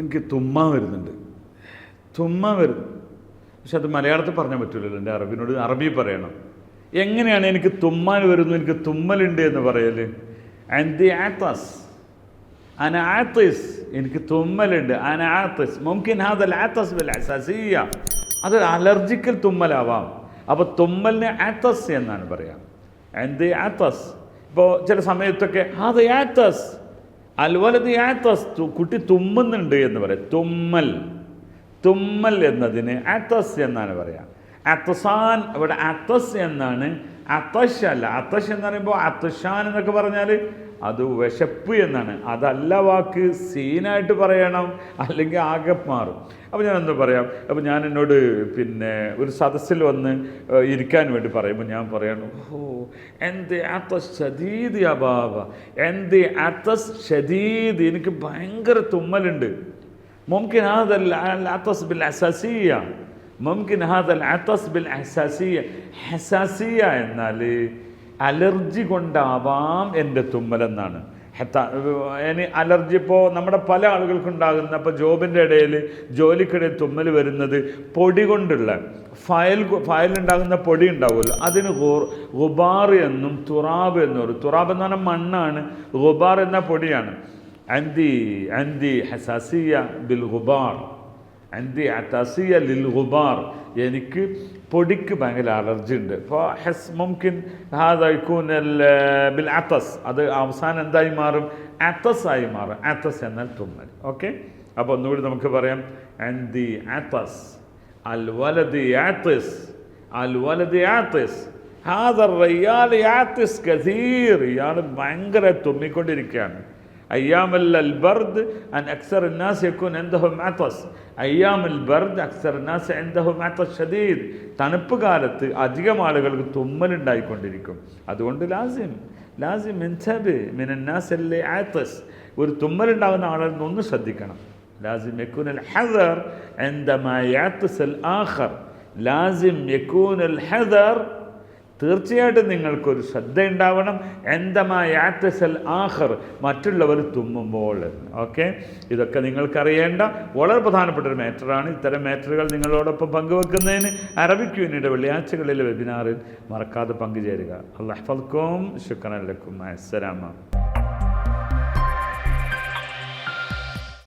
എനിക്ക് തുമ്മ വരുന്നുണ്ട്. തുമ്മ വരുന്നു പക്ഷെ അത് മലയാളത്തിൽ പറഞ്ഞാൽ പറ്റില്ലല്ലോ എന്റെ അറബിനോട് അറബി പറയണം. എങ്ങനെയാണ് എനിക്ക് തുമ്മാൻ വരുന്നു എനിക്ക് തുമ്മലുണ്ട് എന്ന് പറയൽ ആൻഡ് ആത്തസ് അനാത്തസ് എനിക്ക് തുമ്മലുണ്ട് അനാത്തസ് മുംകിൻ ഹാദൽ ആത്തസ് ബിൽ അസസിയ. അത് അലർജിക്കൽ തുമ്മലാവാം. അപ്പോൾ തുമ്മലിന് ആത്തസ് എന്നാണ് പറയാം. എന്ത് ആത്തസ് ഇപ്പോൾ ചില സമയത്തൊക്കെ അത് ആത്തസ് അൽവലത് ആത്തസ് തസ്തു കുട്ടി തുമ്മുന്നുണ്ട് എന്ന് പറയാം. തുമ്മൽ. തുമ്മൽ എന്നതിന് അത്തസ് എന്നാണ് പറയാം. അത്തസാൻ ഇവിടെ അത്തസ് എന്നാണ്. അത്തഷ് അല്ല. അത്തശ് എന്ന് പറയുമ്പോൾ അത്തശാൻ എന്നൊക്കെ പറഞ്ഞാൽ അത് വിശപ്പ് എന്നാണ്. അതല്ല വാക്ക് സീനായിട്ട് പറയണം അല്ലെങ്കിൽ ആകെ മാറും. അപ്പോൾ ഞാൻ എന്താ പറയാം അപ്പോൾ ഞാൻ എന്നോട് പിന്നെ ഒരു സദസ്സിൽ വന്ന് ഇരിക്കാൻ വേണ്ടി പറയുമ്പോൾ ഞാൻ പറയണം ഓ എന്ത് അതസ് ഷദീദ് അബാബ എന്ത് അതസ് ഷദീദ് എനിക്ക് ഭയങ്കര തുമ്മലുണ്ട്. മുമ്കിൻ ഹാദൽ ബിൽ അസസിയ മുമ്കിൻ ഹാദൽ അത്തസ് ബിൽ അസസിയ ഹസാസിയ എന്നാൽ അലർജി കൊണ്ടാവാം എന്റെ തുമ്മലെന്നാണ്. ഹെത്ത ഇനി അലർജി ഇപ്പോൾ നമ്മുടെ പല ആളുകൾക്കുണ്ടാകുന്ന അപ്പോൾ ജോബിന്റെ ഇടയിൽ ജോലിക്കിടയിൽ തുമ്മൽ വരുന്നത് പൊടി കൊണ്ടുള്ള ഫയൽ ഫയലുണ്ടാകുന്ന പൊടി ഉണ്ടാവുമല്ലോ അതിന് ഗുബാർ എന്നും തുറാബ് എന്നും പറയും. തുറാബ് എന്ന് പറഞ്ഞാൽ മണ്ണാണ് ഗുബാർ എന്ന പൊടിയാണ്. അന്തി അന്തി ഹസിയ ബിൽ ഗുബാർ അന്റെ തസിയ ലിൽ ഗുബാർ എനിക്ക് പൊടിക്ക് ഭയങ്കര അലർജി ഉണ്ട്. അപ്പോൾ ഹെസ് മുംകിൻ ഹാദൂനൽ ബിൽ അത്തസ് അത് അവസാനം എന്തായി മാറും? അത്തസ് ആയി മാറും. അത്തസ് എന്നാൽ തുമ്മൽ. ഓക്കെ അപ്പോൾ ഒന്നുകൂടി നമുക്ക് പറയാം. ആൻഡി ആത്തസ് അൽ വലദ് ആത്തിസ് അൽ വലദ് ആത്തിസ് ഹാദർ ഇയാൾ ആത്തിസ് കസീർ ഇയാൾ ഭയങ്കര തുമ്മിക്കൊണ്ടിരിക്കുകയാണ്. أيام ال- البرد أن أكثر الناس يكون عندهم عطس أيام البرد أكثر الناس عندهم عطس شديد തണുപ്പ് കാലത്ത് അധികം ആളുകൾക്ക് തുമ്മലുണ്ടായിക്കൊണ്ടിരിക്കും അതുകൊണ്ട് ലാസിം ലാസിം മിൻസബ് മിനന്നാസല്ലേ ആത്തസ് ഒരു തുമ്മലുണ്ടാകുന്ന ആളിൽ നിന്ന് ഒന്ന് ശ്രദ്ധിക്കണം ലാസിം يكون الحذر عندما يعطس الآخر ലാസിം يكون الحذر തീർച്ചയായിട്ടും നിങ്ങൾക്കൊരു ശ്രദ്ധ ഉണ്ടാവണം എന്തമായ ആത്തസൽ ആഹർ മറ്റുള്ളവർ തുമ്മുമ്പോൾ. ഓക്കെ? ഇതൊക്കെ നിങ്ങൾക്കറിയേണ്ട. വളരെ പ്രധാനപ്പെട്ട ഒരു മാറ്ററാണ്. ഇത്തരം മാറ്ററുകൾ നിങ്ങളോടൊപ്പം പങ്കുവെക്കുന്നതിന് അറബിക് യൂണിയുടെ വെള്ളിയാഴ്ചകളിലെ വെബിനാറിൽ മറക്കാതെ പങ്കുചേരുക. അള്ളാഹ് ഫൽക്കും ശുക്രൻ അസ്സലാമ